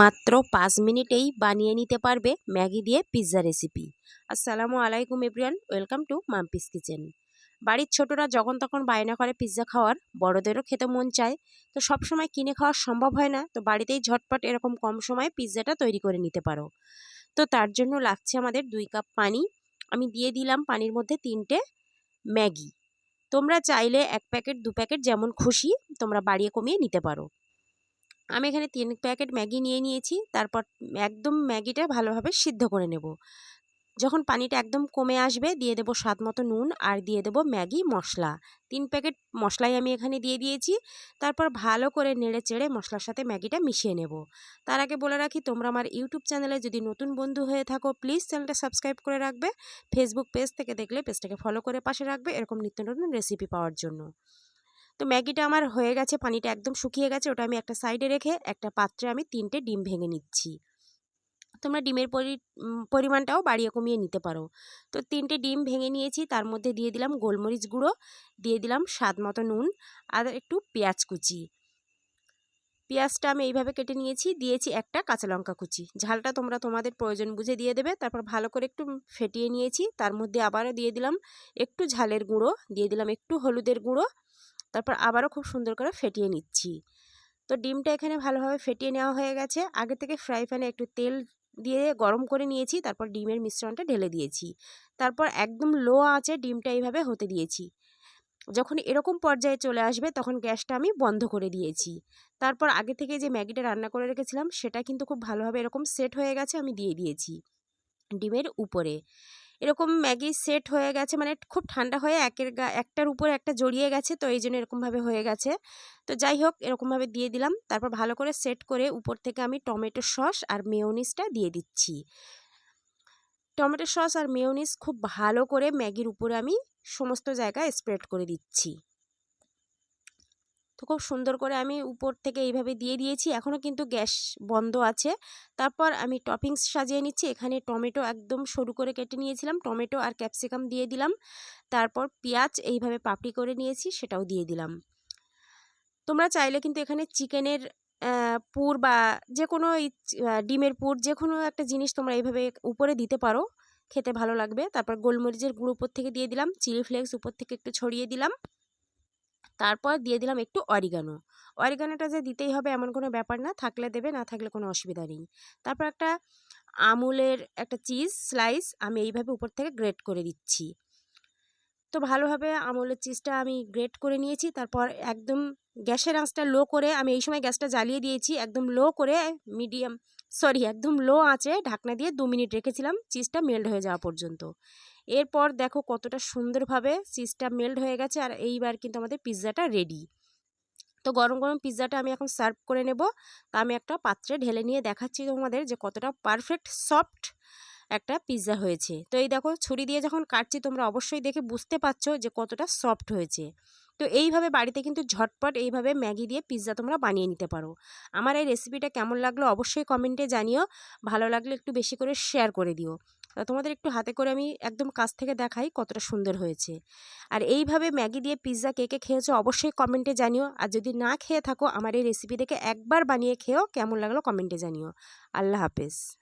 মাত্র পাঁচ মিনিটেই বানিয়ে নিতে পারবে ম্যাগি দিয়ে পিৎজা রেসিপি। আসসালামু আলাইকুম everyone welcome to Mampi's kitchen. বাড়ির ছোটরা যখন তখন বায়না করে পিৎজা খাওয়ার, বড়দেরও খেতে মন চায়। তো সব সময় কিনে খাওয়া সম্ভব হয় না, তো বাড়িতেই ঝটপট এরকম কম সময়ে পিৎজাটা তৈরি করে নিতে পারো। তো তার জন্য লাগছে আমাদের দুই কাপ পানি। আমি দিয়ে দিলাম পানির মধ্যে তিনটে ম্যাগি। তোমরা চাইলে এক প্যাকেট, দু প্যাকেট যেমন খুশি, তোমরা বাড়িয়ে কমিয়ে নিতে পারো। আমি এখানে তিন প্যাকেট ম্যাগি নিয়ে নিয়েছি। তারপর একদম ম্যাগিটা ভালোভাবে সিদ্ধ করে নেব। যখন পানিটা একদম কমে আসবে, দিয়ে দেবো স্বাদ মতো নুন আর দিয়ে দেবো ম্যাগি মশলা। তিন প্যাকেট মশলাই আমি এখানে দিয়ে দিয়েছি। তারপর ভালো করে নেড়ে চেড়ে মশলার সাথে ম্যাগিটা মিশিয়ে নেব। তার আগে বলে রাখি, তোমরা আমার ইউটিউব চ্যানেলে যদি নতুন বন্ধু হয়ে থাকো, প্লিজ চ্যানেলটা সাবস্ক্রাইব করে রাখবে। ফেসবুক পেজ থেকে দেখলে পেজটাকে ফলো করে পাশে রাখবে। এরকম নিত্য নতুন রেসিপি পাওয়ার জন্য। তো ম্যাগিটা আমার হয়ে গেছে, পানিটা একদম শুকিয়ে গেছে, ওটা আমি একটা সাইডে রেখে একটা পাত্রে আমি তিনটে ডিম ভেঙে নিচ্ছি। তোমরা ডিমের পরি পরিমাণটাও বাড়িয়ে কমিয়ে নিতে পারো। তো তিনটে ডিম ভেঙে নিয়েছি, তার মধ্যে দিয়ে দিলাম গোলমরিচ গুঁড়ো, দিয়ে দিলাম স্বাদ মতো নুন, আর একটু পেঁয়াজ কুচি। পেঁয়াজটা আমি এইভাবে কেটে নিয়েছি, দিয়েছি একটা কাঁচা লঙ্কা কুচি। ঝালটা তোমরা তোমাদের প্রয়োজন বুঝে দিয়ে দেবে, তারপর ভালো করে একটু ফেটিয়ে নিয়েছি, তার মধ্যে আবারও দিয়ে দিলাম একটু ঝালের গুঁড়ো, দিয়ে দিলাম একটু হলুদের গুঁড়ো তারপর আবারও খুব সুন্দর করে ফেটিয়ে নিচ্ছি। তো ডিমটা এখানে ভালোভাবে ফেটিয়ে নেওয়া হয়ে গেছে। আগে থেকে ফ্রাই প্যানে একটু তেল দিয়ে গরম করে নিয়েছি, তারপর ডিমের মিশ্রণটা ঢেলে দিয়েছি। তারপর একদম লো আঁচে ডিমটা এইভাবে হতে দিয়েছি। যখন এরকম পর্যায়ে চলে আসবে, তখন গ্যাসটা আমি বন্ধ করে দিয়েছি। তারপর আগে থেকে যে ম্যাগিটা রান্না করে রেখেছিলাম, সেটা কিন্তু খুব ভালোভাবে এরকম সেট হয়ে গেছে, আমি দিয়ে দিয়েছি ডিমের উপরে। এরকম ম্যাগি সেট হয়ে গেছে মানে খুব ঠান্ডা হয়ে একের গা, একটার উপর একটা জড়িয়ে গেছে, তো এই জন্য এরকমভাবে হয়ে গেছে। তো যাই হোক, এরকমভাবে দিয়ে দিলাম। তারপর ভালো করে সেট করে উপর থেকে আমি টমেটো সস আর মেয়োনিসটা দিয়ে দিচ্ছি। টমেটো সস আর মেয়োনিস খুব ভালো করে ম্যাগির উপরে আমি সমস্ত জায়গায় স্প্রেড করে দিচ্ছি। তো খুব সুন্দর করে আমি উপর থেকে এইভাবে দিয়ে দিয়েছি। এখনও কিন্তু গ্যাস বন্ধ আছে। তারপর আমি টপিংস সাজিয়ে নিচ্ছি। এখানে টমেটো একদম সরু করে কেটে নিয়েছিলাম। টমেটো আর ক্যাপসিকাম দিয়ে দিলাম। তারপর পেঁয়াজ এইভাবে পাপড়ি করে নিয়েছি, সেটাও দিয়ে দিলাম। তোমরা চাইলে কিন্তু এখানে চিকেনের পুর বা যে কোনো ডিমের পুর যে কোনো একটা জিনিস তোমরা এইভাবে উপরে দিতে পারো। খেতে ভালো লাগবে। তারপর গোলমরিচের গুঁড়ো উপর থেকে দিয়ে দিলাম। চিলি ফ্লেক্স উপর থেকে একটু ছড়িয়ে দিলাম। তারপর দিয়ে দিলাম একটু অরিগানো অরিগানোটা যে দিতেই হবে এমন কোনো ব্যাপার না, থাকলে দেবে, না থাকলে কোনো অসুবিধা নেই। তারপর একটা আমুলের একটা চিজ স্লাইস আমি এইভাবে উপর থেকে গ্রেট করে দিচ্ছি। তো ভালোভাবে আমুলের চিজটা আমি গ্রেট করে নিয়েছি, তারপর একদম গ্যাসের আঁচটা লো করে, আমি এই সময় গ্যাসটা জ্বালিয়ে দিয়েছি, একদম লো করে মিডিয়াম সরি, একদম লো আঁচে ঢাকনা দিয়ে দু মিনিট রেখেছিলাম, চিজটা মেল্ট হয়ে যাওয়া পর্যন্ত। এরপর দেখো কতটা সুন্দরভাবে চিজটা মেল্ট হয়ে গেছে, আর এইবার কিন্তু আমাদের পিৎজাটা রেডি তো গরম গরম পিৎজাটা আমি এখন সার্ভ করে নেব। তা আমি একটা পাত্রে ঢেলে নিয়ে দেখাচ্ছি তোমাদের যে কতটা পারফেক্ট সফট একটা পিৎজা হয়েছে। তো এই দেখো ছুরি দিয়ে যখন কাটছি, তোমরা অবশ্যই দেখে বুঝতে পারছ যে কতটা সফট হয়েছে। তো এইভাবে বাড়িতে কিন্তু ঝটপট এইভাবে ম্যাগি দিয়ে পিৎজা তোমরা বানিয়ে নিতে পারো। আমার এই রেসিপিটা কেমন লাগল অবশ্যই কমেন্টে জানিও, ভালো লাগলে একটু বেশি করে শেয়ার করে দিও। তোমাদের একটু হাতে করে আমি একদম কাছ থেকে দেখাই কতটা সুন্দর হয়েছে। আর এইভাবে ম্যাগি দিয়ে পিৎজা কে কে খেয়েছো অবশ্যই কমেন্টে জানিও। আর যদি না খেয়ে থাকো আমার এই রেসিপি দেখে একবার বানিয়ে খেয়েও কেমন লাগল কমেন্টে জানিও। আল্লাহ হাফেজ।